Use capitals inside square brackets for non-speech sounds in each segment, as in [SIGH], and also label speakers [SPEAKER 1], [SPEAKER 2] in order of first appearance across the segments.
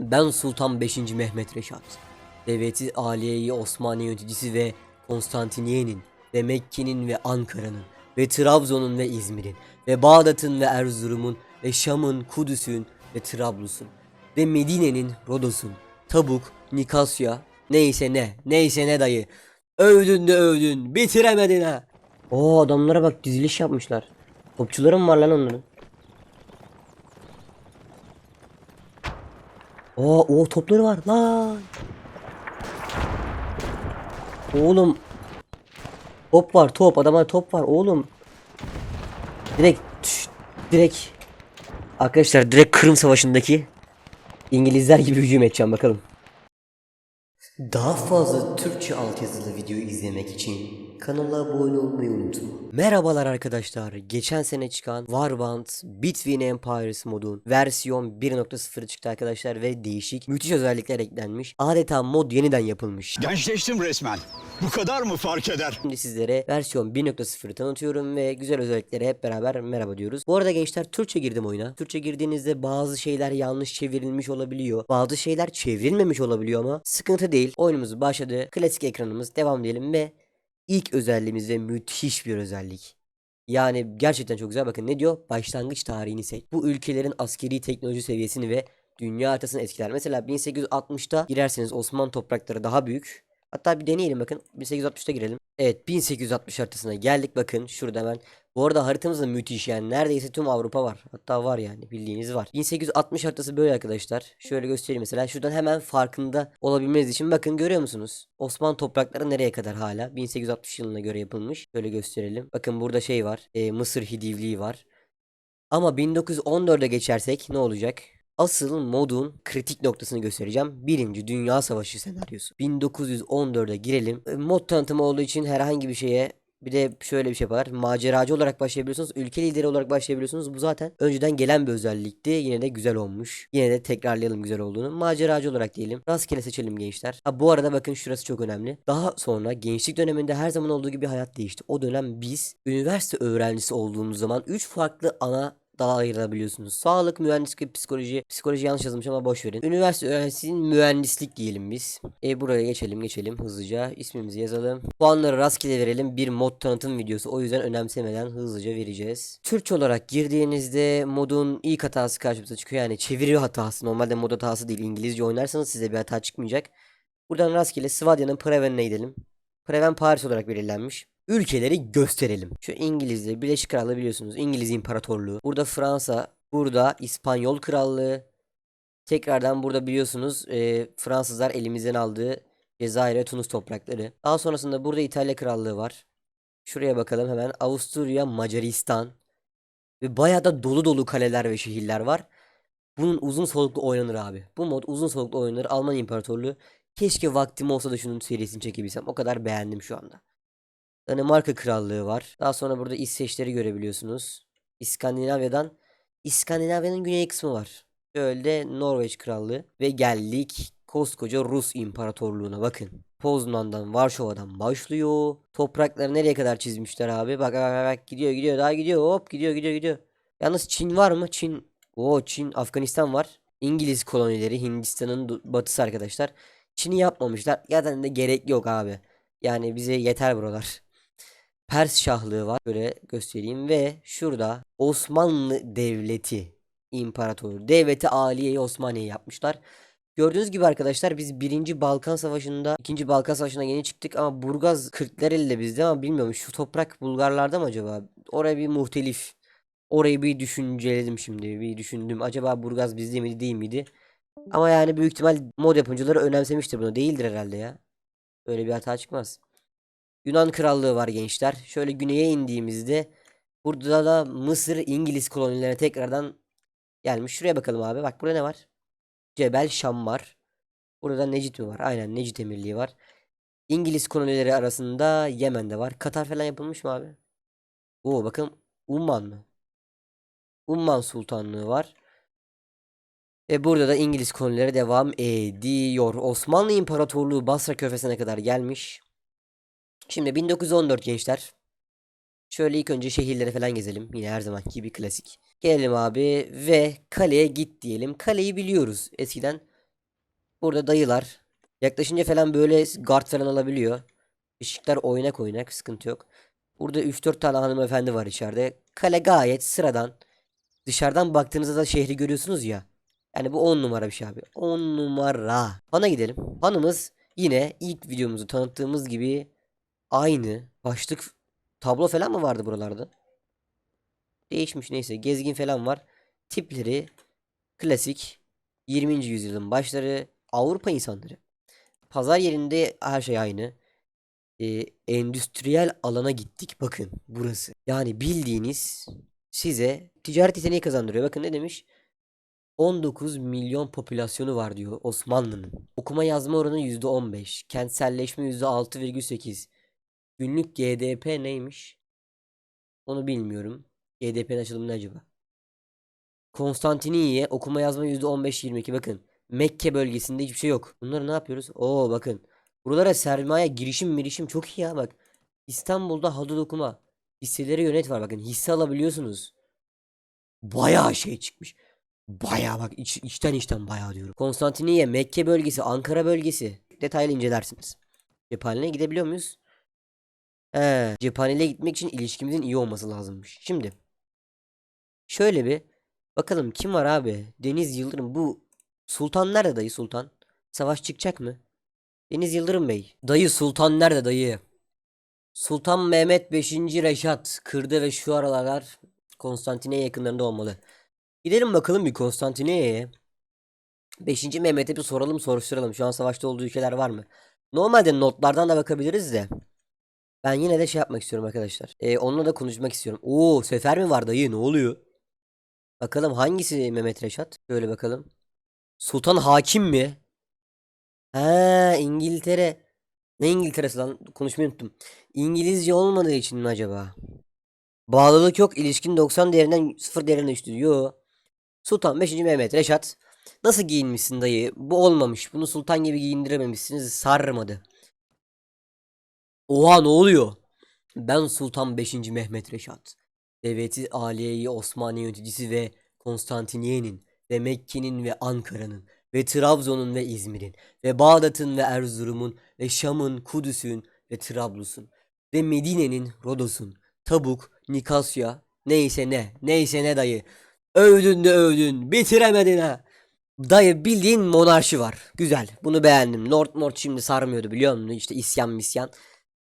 [SPEAKER 1] Ben Sultan 5. Mehmet Reşat. Devleti Aliye-i Osmaniye yöneticisi ve Konstantiniye'nin ve Mekke'nin ve Ankara'nın ve Trabzon'un ve İzmir'in ve Bağdat'ın ve Erzurum'un ve Şam'ın, Kudüs'ün ve Trablus'un ve Medine'nin, Rodos'un, Tabuk, Nikasya, neyse ne, neyse ne dayı. Övdün de övdün, bitiremedin ha. Oo adamlara bak diziliş yapmışlar. Topçuları mı var lan onların? Oo, o topları var lan. Oğlum. Top var top adamlar top var oğlum. Direkt tüş, direkt Arkadaşlar direkt Kırım Savaşı'ndaki İngilizler gibi hücum edeceğim bakalım. Daha fazla Türkçe altyazılı video izlemek için kanala abone olmayı unutma. Merhabalar arkadaşlar. Geçen sene çıkan Warband Between Empires modun versiyon 1.0 çıktı arkadaşlar ve değişik müthiş özellikler eklenmiş. Adeta mod yeniden yapılmış.
[SPEAKER 2] Gençleştim resmen. Bu kadar mı fark eder?
[SPEAKER 1] Şimdi sizlere versiyon 1.0'ı tanıtıyorum ve güzel özelliklere hep beraber merhaba diyoruz. Bu arada gençler Türkçe girdim oyuna. Türkçe girdiğinizde bazı şeyler yanlış çevrilmiş olabiliyor. Bazı şeyler çevrilmemiş olabiliyor ama sıkıntı değil. Oyunumuz başladı. Klasik ekranımız devam diyelim ve ilk özelliğimiz ve müthiş bir özellik. Yani gerçekten çok güzel. Bakın ne diyor? Başlangıç tarihini seç. Bu ülkelerin askeri teknoloji seviyesini ve dünya haritasını etkiler. Mesela 1860'ta girerseniz Osmanlı toprakları daha büyük. Hatta bir deneyelim bakın. 1860'ta girelim. Evet 1860 haritasına geldik bakın. Şurada hemen. Bu arada haritamız da müthiş yani. Neredeyse tüm Avrupa var. Hatta var yani bildiğiniz var. 1860 haritası böyle arkadaşlar. Şöyle göstereyim mesela. Şuradan hemen farkında olabilmeniz için bakın görüyor musunuz? Osmanlı toprakları nereye kadar hala? 1860 yılına göre yapılmış. Şöyle gösterelim. Bakın burada şey var. e, Mısır Hidivliği var. Ama 1914'e geçersek ne olacak? Asıl modun kritik noktasını göstereceğim. Birinci Dünya Savaşı senaryosu. 1914'e girelim. E, Mod tanıtımı olduğu için herhangi bir şeye bir de şöyle bir şey var. Maceracı olarak başlayabiliyorsunuz. Ülke lideri olarak başlayabiliyorsunuz. Bu zaten önceden gelen bir özellikti. Yine de güzel olmuş. Yine de tekrarlayalım güzel olduğunu. Maceracı olarak diyelim. Rastgele seçelim gençler. Ha bu arada bakın şurası çok önemli. Daha sonra gençlik döneminde her zaman olduğu gibi hayat değişti. O dönem biz üniversite öğrencisi olduğumuz zaman 3 farklı ana dala ayırabiliyorsunuz. Sağlık, mühendislik psikoloji. Psikoloji yanlış yazmış ama boş verin. Üniversite öğrencisinin mühendislik diyelim biz. E buraya geçelim geçelim hızlıca. İsmimizi yazalım. Puanları rastgele verelim. Bir mod tanıtım videosu. O yüzden önemsemeden hızlıca vereceğiz. Türkçe olarak girdiğinizde modun ilk hatası karşımıza çıkıyor. Yani çeviri hatası. Normalde mod hatası değil. İngilizce oynarsanız size bir hata çıkmayacak. Buradan rastgele Svadya'nın Preven'ine gidelim. Preven Paris olarak belirlenmiş. Ülkeleri gösterelim. Şu İngilizce, Birleşik Krallığı biliyorsunuz. İngiliz İmparatorluğu. Burada Fransa, burada İspanyol Krallığı. Tekrardan burada biliyorsunuz e, Fransızlar elimizden aldığı Cezayir ve Tunus toprakları. Daha sonrasında burada İtalya Krallığı var. Şuraya bakalım hemen. Avusturya, Macaristan. Ve bayağı da dolu dolu kaleler ve şehirler var. Bunun uzun soluklu oynanır abi. Bu mod uzun soluklu oynanır. Alman İmparatorluğu. Keşke vaktim olsa da şunun serisini çekebilsem. O kadar beğendim şu anda. Danimarka Krallığı var. Daha sonra burada İsveçleri görebiliyorsunuz. İskandinavya'dan İskandinavya'nın güney kısmı var. Şöyle Norveç Krallığı ve geldik koskoca Rus İmparatorluğu'na bakın. Poznan'dan Varşova'dan başlıyor. Toprakları nereye kadar çizmişler abi? Bak bak bak, gidiyor gidiyor daha gidiyor hop gidiyor gidiyor gidiyor. Yalnız Çin var mı? Çin. Oo Çin Afganistan var. İngiliz kolonileri Hindistan'ın batısı arkadaşlar. Çin'i yapmamışlar. Zaten de gerek yok abi. Yani bize yeter buralar. Pers Şahlığı var. Böyle göstereyim ve şurada Osmanlı Devleti İmparatoru Devleti Aliye Osmaniye yapmışlar. Gördüğünüz gibi arkadaşlar biz 1. Balkan Savaşı'nda 2. Balkan Savaşı'na yeni çıktık ama Burgaz Kırklareli bizde ama bilmiyorum şu toprak Bulgarlarda mı acaba? Oraya bir muhtelif. Orayı bir düşünceledim şimdi. Bir düşündüm. Acaba Burgaz bizde miydi değil miydi? Ama yani büyük ihtimal mod yapımcıları önemsemiştir bunu. Değildir herhalde ya. Öyle bir hata çıkmaz. Yunan Krallığı var gençler. Şöyle güneye indiğimizde burada da Mısır İngiliz kolonilerine tekrardan gelmiş. Şuraya bakalım abi. Bak burada ne var? Cebel Şam var. Burada Necit mi var? Aynen Necit Emirliği var. İngiliz kolonileri arasında Yemen'de var. Katar falan yapılmış mı abi? Oo bakın Umman mı? Umman Sultanlığı var. Ve burada da İngiliz kolonileri devam ediyor. Osmanlı İmparatorluğu Basra Körfezi'ne kadar gelmiş. Şimdi 1914 gençler. Şöyle ilk önce şehirlere falan gezelim. Yine her zamanki gibi klasik. Gelelim abi ve kaleye git diyelim. Kaleyi biliyoruz. Eskiden Burada dayılar. Yaklaşınca falan böyle guard falan alabiliyor. Işıklar oynak oynak sıkıntı yok. Burada 3-4 tane hanımefendi var içeride. Kale gayet sıradan. Dışarıdan baktığınızda da şehri görüyorsunuz ya. Yani bu 10 numara bir şey abi. 10 numara. Han'a gidelim. Hanımız yine ilk videomuzu tanıttığımız gibi aynı. Başlık tablo falan mı vardı buralarda? Değişmiş neyse. Gezgin falan var. Tipleri klasik 20. yüzyılın başları Avrupa insanları. Pazar yerinde her şey aynı. Ee, endüstriyel alana gittik. Bakın burası. Yani bildiğiniz size ticaret yeteneği kazandırıyor. Bakın ne demiş? 19 milyon popülasyonu var diyor Osmanlı'nın. Okuma yazma oranı %15. Kentselleşme %6,8. Günlük GDP neymiş? Onu bilmiyorum. GDP'nin açılımı ne acaba? Konstantiniye okuma yazma %15-22 bakın. Mekke bölgesinde hiçbir şey yok. Bunları ne yapıyoruz? Oo bakın. Buralara sermaye girişim mirişim çok iyi ya bak. İstanbul'da hadut okuma. Hisseleri yönet var bakın. Hisse alabiliyorsunuz. Bayağı şey çıkmış. Bayağı bak iç, içten içten bayağı diyorum. Konstantiniye, Mekke bölgesi, Ankara bölgesi. Detaylı incelersiniz. Cephaneliğe gidebiliyor muyuz? He, cephaneliğe gitmek için ilişkimizin iyi olması lazımmış. Şimdi şöyle bir bakalım kim var abi? Deniz Yıldırım bu Sultan nerede dayı Sultan? Savaş çıkacak mı? Deniz Yıldırım Bey. Dayı Sultan nerede dayı? Sultan Mehmet 5. Reşat kırdı ve şu aralar Konstantiniye yakınlarında olmalı. Gidelim bakalım bir Konstantiniye'ye. 5. Mehmet'e bir soralım soruşturalım. Şu an savaşta olduğu ülkeler var mı? Normalde notlardan da bakabiliriz de. Ben yine de şey yapmak istiyorum arkadaşlar. Ee, onunla da konuşmak istiyorum. Oo sefer mi var dayı ne oluyor? Bakalım hangisi Mehmet Reşat? Şöyle bakalım. Sultan Hakim mi? Ha İngiltere. Ne İngiltere'si lan? Konuşmayı unuttum. İngilizce olmadığı için mi acaba? Bağlılık yok. İlişkin 90 değerinden 0 değerine düştü. Yo. Sultan 5. Mehmet Reşat. Nasıl giyinmişsin dayı? Bu olmamış. Bunu sultan gibi giyindirememişsiniz. Sarmadı. Oha ne oluyor? Ben Sultan 5. Mehmet Reşat. Devleti Aliye'yi Osmanlı yöneticisi ve Konstantiniye'nin ve Mekke'nin ve Ankara'nın ve Trabzon'un ve İzmir'in ve Bağdat'ın ve Erzurum'un ve Şam'ın, Kudüs'ün ve Trablus'un ve Medine'nin, Rodos'un, Tabuk, Nikasya, neyse ne, neyse ne dayı. Övdün de övdün, bitiremedin ha. Dayı bildiğin monarşi var. Güzel. Bunu beğendim. Lord Mort şimdi sarmıyordu biliyor musun? İşte isyan misyan.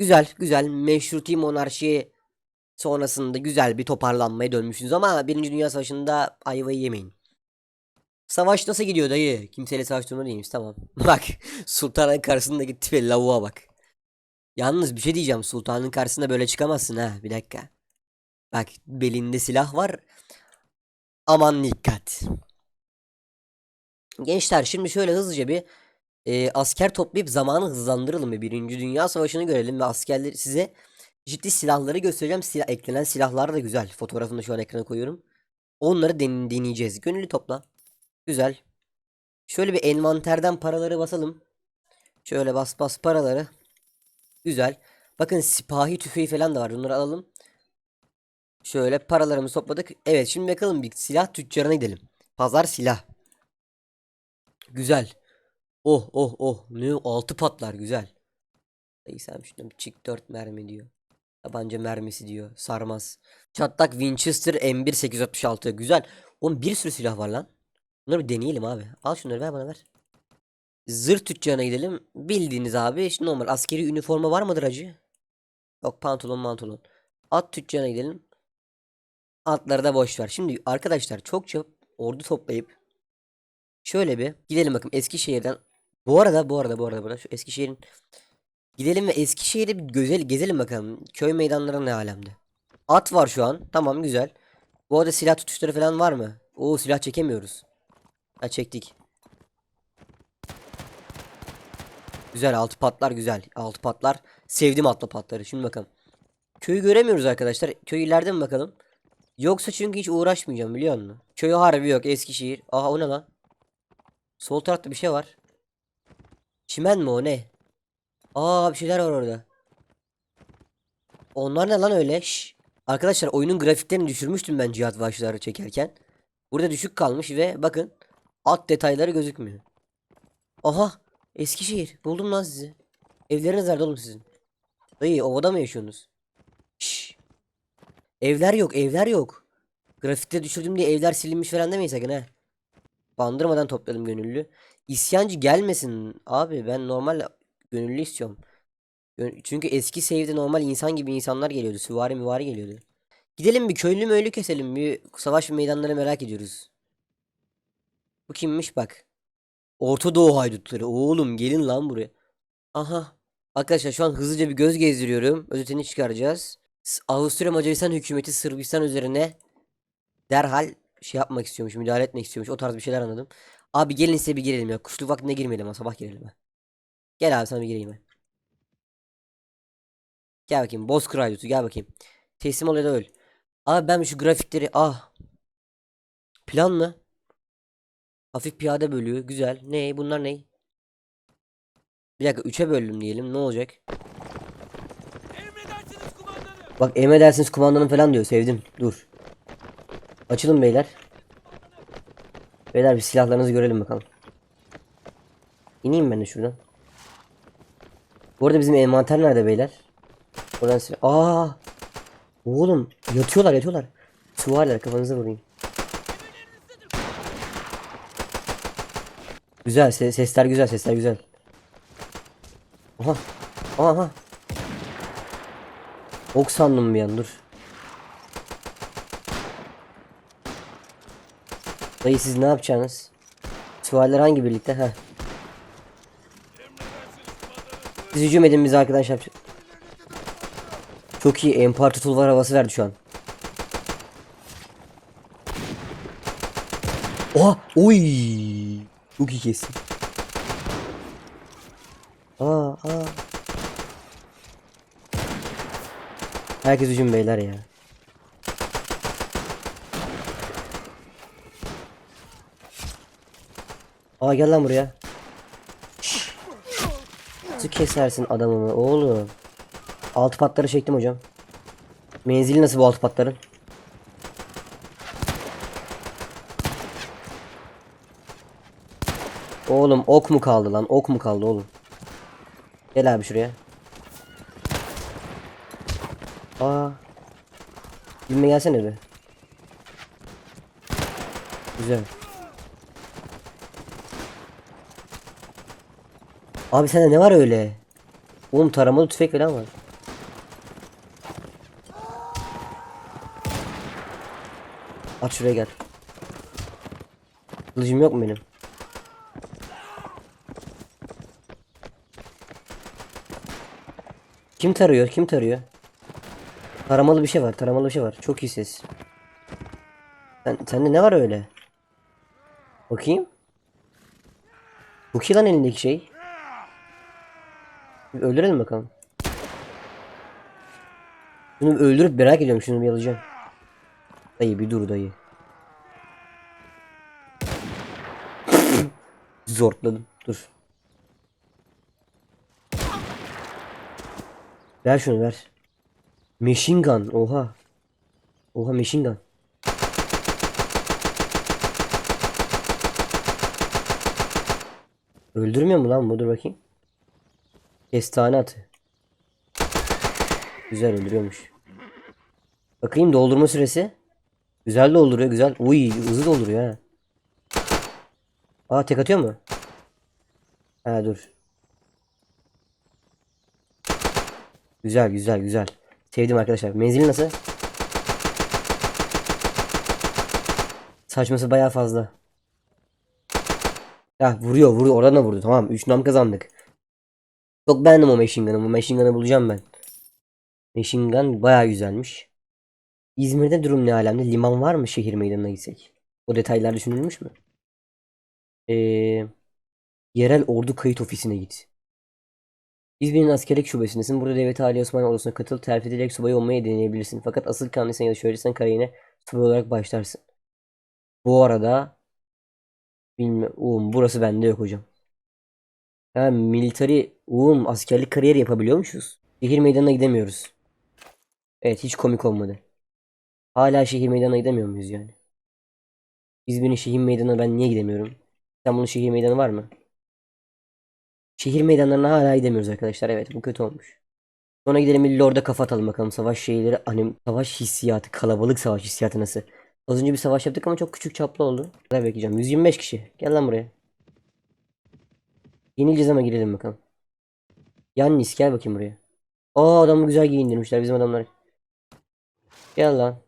[SPEAKER 1] Güzel güzel. Meşruti monarşi sonrasında güzel bir toparlanmaya dönmüşsünüz ama Birinci Dünya Savaşı'nda ayvayı yemeyin. Savaş nasıl gidiyor dayı? Kimseyle savaş durumunda değiliz tamam. [LAUGHS] Bak sultanın karşısındaki tipe lavuğa bak. Yalnız bir şey diyeceğim. Sultanın karşısında böyle çıkamazsın ha. Bir dakika. Bak belinde silah var. Aman dikkat. Gençler şimdi şöyle hızlıca bir e, asker toplayıp zamanı hızlandıralım ve Birinci Dünya Savaşı'nı görelim ve askerleri size ciddi silahları göstereceğim. Silah, eklenen silahlar da güzel. Fotoğrafını da şu an ekrana koyuyorum. Onları den- deneyeceğiz. Gönüllü topla. Güzel. Şöyle bir envanterden paraları basalım. Şöyle bas bas paraları. Güzel. Bakın sipahi tüfeği falan da var. Bunları alalım. Şöyle paralarımızı topladık. Evet şimdi bakalım bir silah tüccarına gidelim. Pazar silah. Güzel. Oh oh oh. Ne altı patlar güzel. Sen şuna bir çık 4 mermi diyor. Tabanca mermisi diyor. Sarmaz. Çatlak Winchester M1 866. Güzel. Oğlum bir sürü silah var lan. Bunları bir deneyelim abi. Al şunları ver bana ver. Zırh tüccarına gidelim. Bildiğiniz abi işte normal askeri üniforma var mıdır acı? Yok pantolon mantolon. At tüccarına gidelim. Atları da boş ver. Şimdi arkadaşlar çokça ordu toplayıp şöyle bir gidelim bakın Eskişehir'den. Bu arada bu arada bu arada burada şu Eskişehir'in gidelim ve Eskişehir'i bir gözel gezelim bakalım. Köy meydanları ne alemde. At var şu an. Tamam güzel. Bu arada silah tutuşları falan var mı? Oo silah çekemiyoruz. Ha çektik. Güzel altı patlar güzel. Altı patlar. Sevdim altı patları. Şimdi bakalım. Köyü göremiyoruz arkadaşlar. Köy ileride mi bakalım? Yoksa çünkü hiç uğraşmayacağım biliyor musun? Köyü harbi yok Eskişehir. Aha o ne lan? Sol tarafta bir şey var. Çimen mi o ne? Aa bir şeyler var orada. Onlar ne lan öyle? Şş. Arkadaşlar oyunun grafiklerini düşürmüştüm ben cihat vahşileri çekerken. Burada düşük kalmış ve bakın alt detayları gözükmüyor. Aha Eskişehir buldum lan sizi. Evleriniz nerede oğlum sizin? Dayı ovada mı yaşıyorsunuz? Şşş. Evler yok evler yok. Grafikte düşürdüm diye evler silinmiş falan demeyin sakın ha. Bandırmadan topladım gönüllü. İsyancı gelmesin abi ben normal gönüllü istiyorum. Çünkü eski save'de normal insan gibi insanlar geliyordu. Süvari müvari geliyordu. Gidelim bir köylü möylü keselim. Bir savaş meydanları merak ediyoruz. Bu kimmiş bak. Orta Doğu haydutları. Oğlum gelin lan buraya. Aha. Arkadaşlar şu an hızlıca bir göz gezdiriyorum. Özetini çıkaracağız. Avusturya Macaristan hükümeti Sırbistan üzerine derhal şey yapmak istiyormuş. Müdahale etmek istiyormuş. O tarz bir şeyler anladım. Abi gelin size bir girelim ya. Kuşluk vaktinde girmeyelim ha. Sabah girelim ha. Gel abi sana bir gireyim ben. Gel bakayım. Bozkır haydutu gel bakayım. Teslim ol ya da öl. Abi ben şu grafikleri ah. Plan mı? Hafif piyade bölüyor. Güzel. Ne? Bunlar ne? Bir dakika 3'e böldüm diyelim. Ne olacak? Bak emredersiniz kumandanım falan diyor. Sevdim. Dur. Açılın beyler. Beyler bir silahlarınızı görelim bakalım. İneyim ben de şuradan. Bu arada bizim envanter nerede beyler? Buradan silah. Aa! Oğlum yatıyorlar yatıyorlar. Süvariler kafanıza vurayım. Güzel se- sesler güzel sesler güzel. Aha. Aha. Ok sandım bir an dur. Dayı siz ne yapacaksınız? Süvariler hangi birlikte? Heh. Siz hücum edin biz arkadan şey yapacağız. Çok iyi empar tutul var havası verdi şu an. Oha! Oy! Çok iyi kesin. Aa, aa. Herkes hücum beyler ya. Aa gel lan buraya. Şşş. Nasıl kesersin adamımı oğlum? Altı patları çektim hocam. Menzili nasıl bu altı patların? Oğlum ok mu kaldı lan? Ok mu kaldı oğlum? Gel abi şuraya. Aa. Bilme gelsene be. Güzel. Abi sende ne var öyle? Oğlum taramalı tüfek falan var. At şuraya gel. Kılıcım yok mu benim? Kim tarıyor? Kim tarıyor? Taramalı bir şey var. Taramalı bir şey var. Çok iyi ses. Sen, sende ne var öyle? Bakayım. Bu ki lan elindeki şey? Bir öldürelim bakalım. Bunu öldürüp merak ediyorum. Şunu bir alacağım. Dayı bir dur dayı. [LAUGHS] Zortladım. Dur. Ver şunu ver. Machine gun. Oha. Oha machine gun. Öldürmüyor mu lan bu? Dur bakayım. Kestane atı. Güzel öldürüyormuş. Bakayım doldurma süresi. Güzel dolduruyor güzel. Uy hızlı dolduruyor ha. Aa tek atıyor mu? Ha dur. Güzel güzel güzel. Sevdim arkadaşlar. Menzili nasıl? Saçması bayağı fazla. Ya vuruyor vuruyor oradan da vurdu tamam 3 nam kazandık. Çok beğendim o machine gun'ı. Machine gun'ı bulacağım ben. Machine gun bayağı güzelmiş. İzmir'de durum ne alemde? Liman var mı şehir meydanına gitsek? O detaylar düşünülmüş mü? Ee, yerel ordu kayıt ofisine git. İzmir'in askerlik şubesindesin. Burada devlet Ali Osman Ordusu'na katıl. Terfi edilerek subay olmayı deneyebilirsin. Fakat asıl kanlıysan ya da şöylesen kariyerine subay olarak başlarsın. Bu arada bilmiyorum. Burası bende yok hocam. Ha military oğlum askerlik kariyeri yapabiliyormuşuz. Şehir meydanına gidemiyoruz. Evet hiç komik olmadı. Hala şehir meydanına gidemiyor muyuz yani? İzmir'in şehir meydanına ben niye gidemiyorum? İstanbul'un şehir meydanı var mı? Şehir meydanlarına hala gidemiyoruz arkadaşlar. Evet bu kötü olmuş. Sonra gidelim bir Lord'a kafa atalım bakalım. Savaş şeyleri, anim, savaş hissiyatı, kalabalık savaş hissiyatı nasıl? Az önce bir savaş yaptık ama çok küçük çaplı oldu. Kadar bekleyeceğim? 125 kişi. Gel lan buraya. Yenileceğiz ama girelim bakalım. Yannis gel bakayım buraya. Aa adamı güzel giyindirmişler bizim adamlar. Gel lan.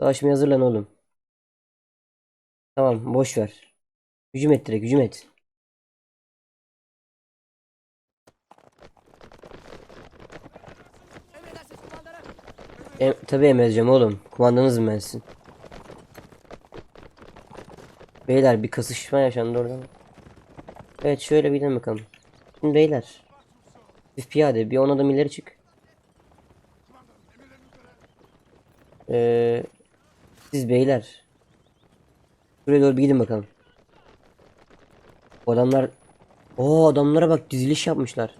[SPEAKER 1] Savaşmaya hazırlan oğlum. Tamam boş ver. Hücum et direkt hücum et. Em tabii emredeceğim oğlum. Kumandanızım ben sizin. Beyler bir kasışma yaşandı orada. Evet şöyle bir bakalım. Şimdi beyler. Siz piyade bir on adım ileri çık. Ee, siz beyler. Buraya doğru bir gidin bakalım. Bu adamlar... Oo adamlara bak diziliş yapmışlar.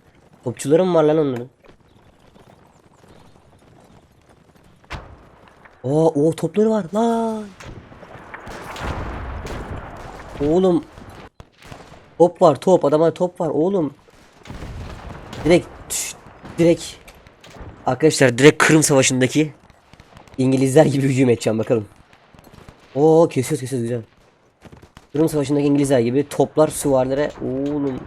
[SPEAKER 1] Topçuları mı var lan onların? Oo, o topları var lan. Oğlum. Top var top adamlar top var oğlum. Direkt tüş, direkt Arkadaşlar direkt Kırım Savaşı'ndaki İngilizler gibi hücum edeceğim bakalım. Oo kesiyoruz kesiyoruz güzel. Kırım Savaşı'ndaki İngilizler gibi toplar süvarileri oğlum.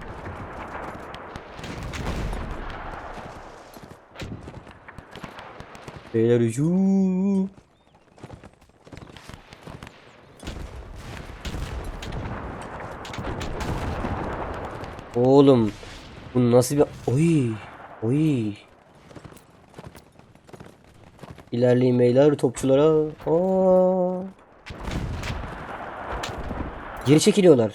[SPEAKER 1] Beyler hücum. Oğlum bu nasıl bir oy oy İlerleyin beyler topçulara. Aa. Geri çekiliyorlar.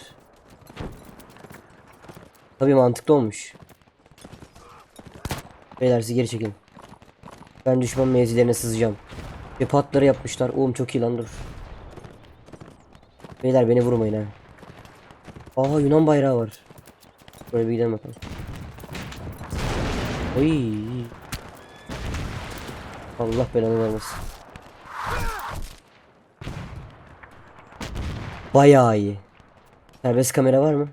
[SPEAKER 1] Tabii mantıklı olmuş. Beyler siz geri çekilin. Ben düşman mevzilerine sızacağım. Ve patları yapmışlar. Oğlum çok iyi lan dur. Beyler beni vurmayın ha. Aa Yunan bayrağı var. Böyle bir gidelim bakalım. Oy. Allah belanı vermesin. Bayağı iyi. Serbest kamera var mı?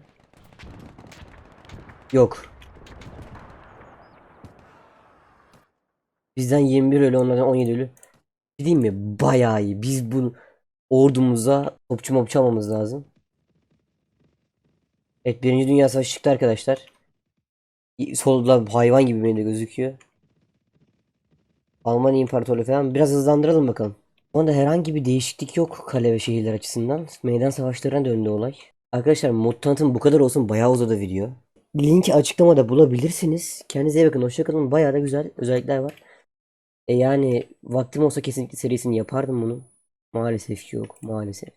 [SPEAKER 1] Yok. Bizden 21 ölü onlardan 17 ölü. Bir Diyeyim mi? Bayağı iyi. Biz bu ordumuza topçu mopçu almamız lazım. Evet birinci Dünya Savaşı çıktı arkadaşlar. Solda hayvan gibi de gözüküyor. Almanya İmparatorluğu falan biraz hızlandıralım bakalım. Şu anda herhangi bir değişiklik yok kale ve şehirler açısından. Meydan savaşlarına döndü olay. Arkadaşlar mod tanıtım bu kadar olsun bayağı uzadı video. Linki açıklamada bulabilirsiniz. Kendinize iyi bakın. Hoşçakalın. Bayağı da güzel özellikler var. E yani vaktim olsa kesinlikle serisini yapardım bunu. Maalesef ki yok. Maalesef.